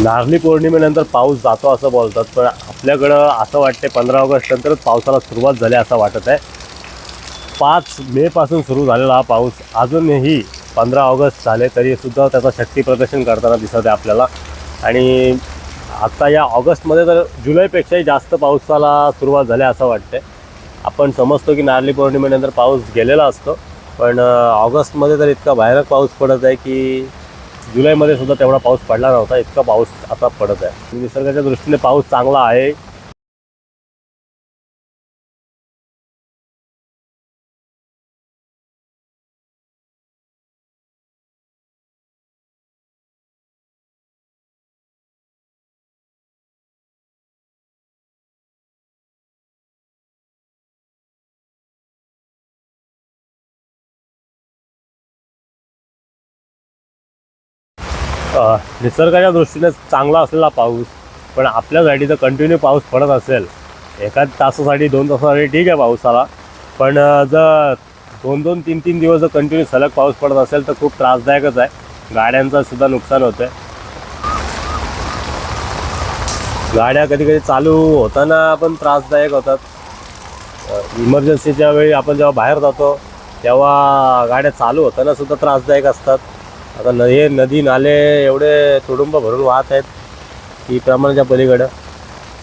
नारळी पौर्णिमेनंतर पाऊस जातो असं बोलतात पण आपल्याकडं असं वाटते पंधरा ऑगस्ट नंतरच पावसाला सुरुवात झाली असं वाटत आहे. पाच मेपासून सुरू झालेला हा पाऊस अजूनही पंधरा ऑगस्ट झाले तरीसुद्धा त्याचं शक्ती प्रदर्शन करताना दिसत आहे आपल्याला. आणि आत्ता या ऑगस्टमध्ये तर जुलैपेक्षाही जास्त पावसाला सुरुवात झाली असं वाटते आपण समजतो की नारळी पौर्णिमेनंतर पाऊस गेलेला असतो पण ऑगस्टमध्ये तर इतका भयानक पाऊस पडत आहे की जुलैमध्ये सुद्धा तेवढा पाऊस पडला नव्हता इतका पाऊस आता पडत आहे. निसर्गाच्या दृष्टीने पाऊस चांगला आहे. निसर्गाच्या दृष्टीने चांगला असलेला पाऊस पण आपल्यासाठी जर कंटिन्यू पाऊस पडत असेल. एका तासासाठी दोन तासासाठी ठीक आहे पावसाला. पण जर दोन दोन तीन तीन दिवस जर कंटिन्यू सलग पाऊस पडत असेल तर खूप त्रासदायकच आहे. गाड्यांचं सुद्धा नुकसान होतं आहे गाड्या कधी कधी चालू होताना पण त्रासदायक होतात. इमर्जन्सीच्या वेळी आपण जेव्हा बाहेर जातो तेव्हा गाड्या चालू होताना सुद्धा त्रासदायक असतात. आता न हे नदी नाले एवढे तुडुंब भरून वाहत आहेत की प्रमाणाच्या पलीकडं.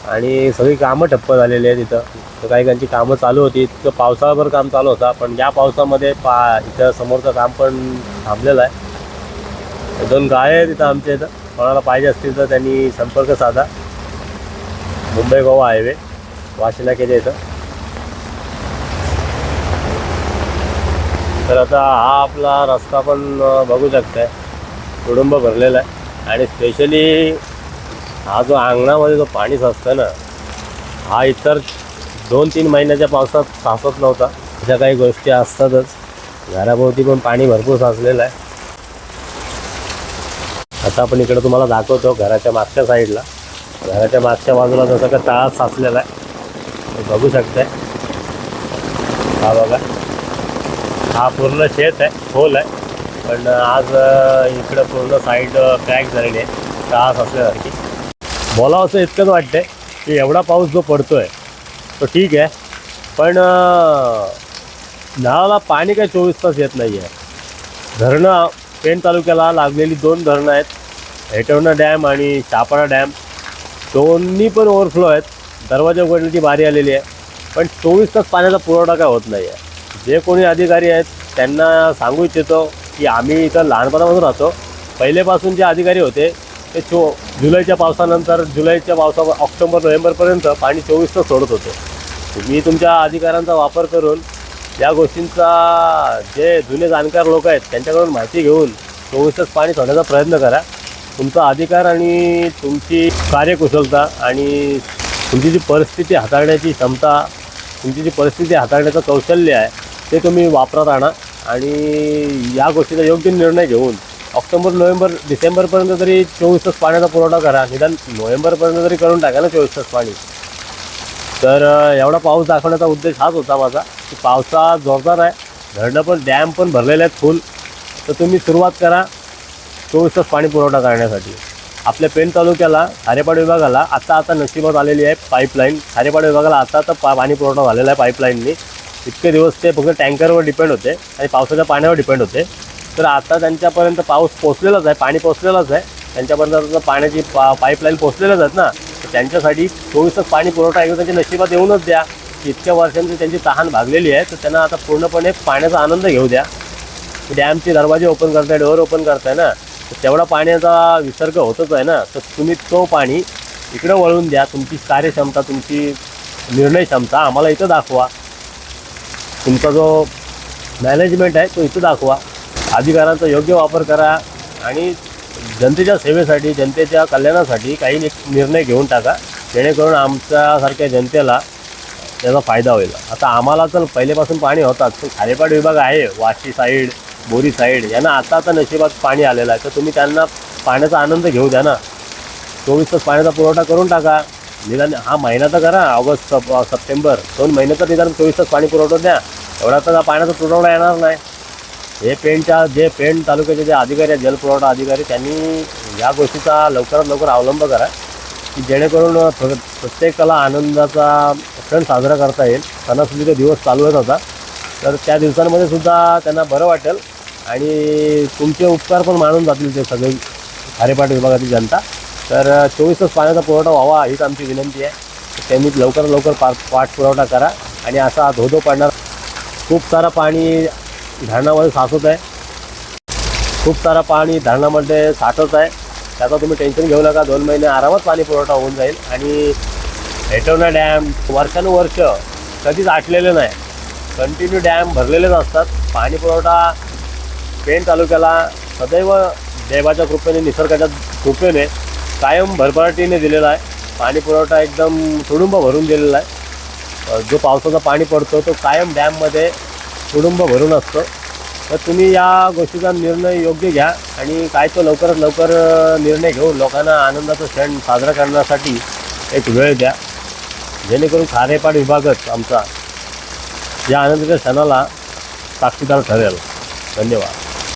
आणि सगळी कामं ठप्प झालेली आहेत इथं. तर काही काहींची कामं चालू होती. इतकं पावसाळाभर काम चालू होता. पण या पावसामध्ये पा इथं समोरचं काम पण थांबलेलं आहे. दोन गाय आहेत इथं आमच्या इथं. कोणाला पाहिजे असतील तर त्यांनी संपर्क साधा. मुंबई गोवा हायवे वाशिनाकेच्या इथं. तर आता हा आपला रस्ता पण बघू शकताय. कुटुंब भरलेला आहे. आणि स्पेशली हा जो अंगणामध्ये जो पाणी साचतं ना हा इतर दोन तीन महिन्याच्या पावसात साचत नव्हता. अशा काही गोष्टी असतातच. घराभोवती पण पाणी भरपूर साचलेलं आहे. आता आपण इकडं तुम्हाला दाखवतो घराच्या मागच्या साईडला. घराच्या मागच्या बाजूला जसं का तळा साचलेला आहे. बघू शकताय. हा बघा. हा पूर्ण शेत आहे खोल आहे. पण आज इकडं पूर्ण साईड पॅक झालेली आहे. त्रास असल्यासारखी. बोलावं असं इतकंच वाटतंय की एवढा पाऊस जो पडतोय तो ठीक आहे. पण नळाला पाणी काय चोवीस तास येत नाही आहे धरणं पेण तालुक्याला लागलेली दोन धरणं आहेत. हेटवणा डॅम आणि शापाडा डॅम. दोन्ही पण ओव्हरफ्लो आहेत. दरवाजा उघडण्याची बारी आलेली आहे. पण चोवीस तास पाण्याचा पुरवठा काय होत नाही आहे जे कोणी अधिकारी आहेत त्यांना सांगू इच्छितो की आम्ही इथं लहानपणापासून राहतो. पहिलेपासून जे अधिकारी होते ते चो जुलैच्या पावसानंतर जुलैच्या पावसा ऑक्टोबर नोव्हेंबरपर्यंत पाणी चोवीस तास सोडत होतो. तुम्ही तुमच्या अधिकारांचा वापर करून या गोष्टींचा जे जुने जाणकार लोक आहेत त्यांच्याकडून माहिती घेऊन चोवीस तास पाणी सोडण्याचा प्रयत्न करा. तुमचा अधिकार आणि तुमची कार्यकुशलता आणि तुमची जी परिस्थिती हाताळण्याची क्षमता तुमची जी परिस्थिती हाताळण्याचं कौशल्य आहे ते तुम्ही वापरत आणा. आणि या गोष्टीचा योग्य निर्णय घेऊन ऑक्टोबर नोव्हेंबर डिसेंबरपर्यंत तरी चोवीस तास पाण्याचा पुरवठा करा निदान नोव्हेंबरपर्यंत तरी करून टाका ना चोवीस तास पाणी तर एवढा पाऊस दाखवण्याचा उद्देश हाच होता माझा की पावसा जोरदार आहे धरणं पण डॅम पण भरलेले आहेत फुल तर तुम्ही सुरुवात करा चोवीस तास पाणी पुरवठा करण्यासाठी. आपल्या पेण तालुक्याला खारेपाड विभागाला आता आता नशिबात आलेली आहे पाईपलाईन खारेपाड विभागाला आता आता पा पाणी पुरवठा झालेला आहे पाईपलाईननी इतके दिवस ते फक्त टँकरवर डिपेंड होते आणि पावसाच्या पाण्यावर डिपेंड होते. तर आता त्यांच्यापर्यंत पाऊस पोचलेलाच आहे पाणी पोचलेलंच आहे. त्यांच्यापर्यंत आता पाण्याची पा पाईपलाईन पोचलेल्याच आहेत ना. तर त्यांच्यासाठी चोवीसच पाणी पुरवठा एकदा त्यांच्या नशिबात येऊनच द्या. इतक्या वर्षांची त्यांची तहान भागलेली आहे तर त्यांना आता पूर्णपणे पाण्याचा आनंद घेऊ द्या. डॅमचे दरवाजे ओपन करताय डोअर ओपन करताय ना. तर तेवढा पाण्याचा विसर्ग होतच आहे ना. तर तुम्ही तो पाणी इकडं वळून द्या. तुमची कार्यक्षमता तुमची निर्णय क्षमता आम्हाला इथं दाखवा. तुमचा जो मॅनेजमेंट आहे तो इथं दाखवा. अधिकारांचा योग्य वापर करा आणि जनतेच्या सेवेसाठी जनतेच्या कल्याणासाठी काही निर्णय घेऊन टाका. जेणेकरून आमच्यासारख्या जनतेला त्याचा फायदा होईल. आता आम्हाला तर पहिलेपासून पाणी होतात पण खारेपाट विभाग आहे वाशी साईड बोरी साईड यांना आता आता नशिबात पाणी आलेलं आहे. तर तुम्ही त्यांना पाण्याचा आनंद घेऊ द्या ना. चोवीस तास पाण्याचा पुरवठा करून टाका. निदान हा महिना तर करा ऑगस्ट सप सप्टेंबर. दोन महिने तर निदान चोवीस तास पाणी पुरवठा द्या. एवढा तर पाण्याचा पुरवठा येणार नाही. हे पेंटच्या जे पेंट तालुक्याचे जे अधिकारी आहेत जलपुरवठा अधिकारी त्यांनी या गोष्टीचा लवकरात लवकर अवलंब करा की जेणेकरून प्रत्येकाला आनंदाचा सण साजरा करता येईल. सणासुदीचा दिवस चालू आहेत होता. तर त्या दिवसांमध्ये सुद्धा त्यांना बरं वाटेल. आणि तुमचे उपकार पण मानून जातील ते सगळे खारेपाट विभागातील जनता. तर चोवीस तास पाण्याचा पुरवठा व्हावा हीच आमची विनंती आहे. त्यांनी लवकर लवकर पा पाठपुरवठा करा आणि असा धोधो पडणार. खूप सारा पाणी धरणामध्ये साचत आहे. खूप सारा पाणी धरणामध्ये साठत आहे. त्याचा तुम्ही टेन्शन घेऊ नका. दोन महिने आरामात पाणी पुरवठा होऊन जाईल आणि हेटवणा डॅम वर्षानुवर्ष कधीच आटलेले नाही. कंटिन्यू डॅम भरलेलेच असतात. पाणी पुरवठा पेण तालुक्याला सदैव देवाच्या कृपेने निसर्गाच्या कृपेने कायम भरभराटीने दिलेला आहे. पाणी पुरवठा एकदम तुडुंब भरून दिलेला आहे. जो पावसाचा पाणी पडतो तो कायम डॅममध्ये तुडुंब भरून असतो. तर तुम्ही या गोष्टीचा निर्णय योग्य घ्या आणि काय तो लवकरात लवकर निर्णय घेऊन लोकांना आनंदाचा क्षण साजरा करण्यासाठी एक वेळ द्या. जेणेकरून खारेपाड विभागच आमचा या आनंदाच्या क्षणाला साक्षीदार ठरेल. धन्यवाद.